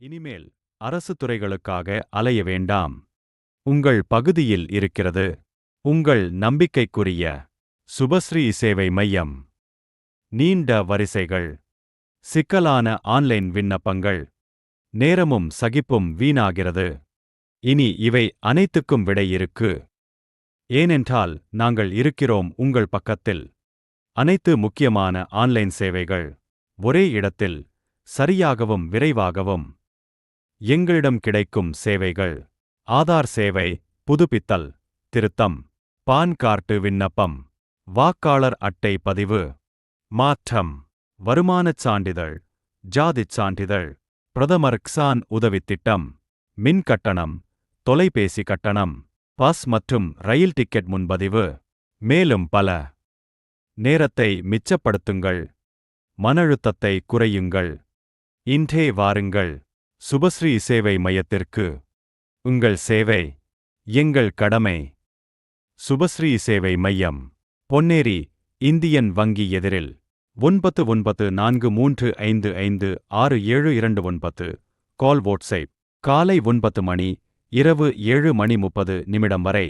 இனிமேல் அரசு துறைகளுக்காக அலைய வேண்டாம். உங்கள் பகுதியில் இருக்கிறது. உங்கள் நம்பிக்கைக்குரிய சுபஸ்ரீ சேவை மையம். நீண்ட வரிசைகள். சிக்கலான ஆன்லைன் விண்ணப்பங்கள். நேரமும் சகிப்பும் வீணாகிறது. இனி இவை அனைத்துக்கும் விடை இருக்கு. ஏனென்றால் நாங்கள் இருக்கிறோம் உங்கள் பக்கத்தில். அனைத்து முக்கியமான ஆன்லைன் சேவைகள் ஒரே இடத்தில் சரியாகவும் விரைவாகவும். எங்களிடம் கிடைக்கும் சேவைகள். ஆதார் சேவை புதுப்பித்தல் திருத்தம். பான் கார்டு விண்ணப்பம். வாக்காளர் அட்டை பதிவு. மாற்றம். வருமானச் சான்றிதழ். ஜாதிச் சான்றிதழ். பிரதமர் கிசான் உதவித் திட்டம். மின் கட்டணம். தொலைபேசி கட்டணம். பஸ் மற்றும் ரயில் டிக்கெட் முன்பதிவு. மேலும் பல. நேரத்தை மிச்சப்படுத்துங்கள். மனழுத்தத்தை குறையுங்கள். இன்றே வாருங்கள். சுபஸ்ரீ சேவை மையத்திற்கு உங்கள் சேவை எங்கள் கடமை. சுபஸ்ரீ சேவை மையம் பொன்னேரி இந்தியன் வங்கி எதிரில். ஒன்பது ஒன்பது நான்கு மூன்று ஐந்து ஐந்து ஆறு ஏழு இரண்டு ஒன்பது. கால் வாட்ஸ்அப் காலை ஒன்பது மணி இரவு ஏழு மணி முப்பது நிமிடம் வரை.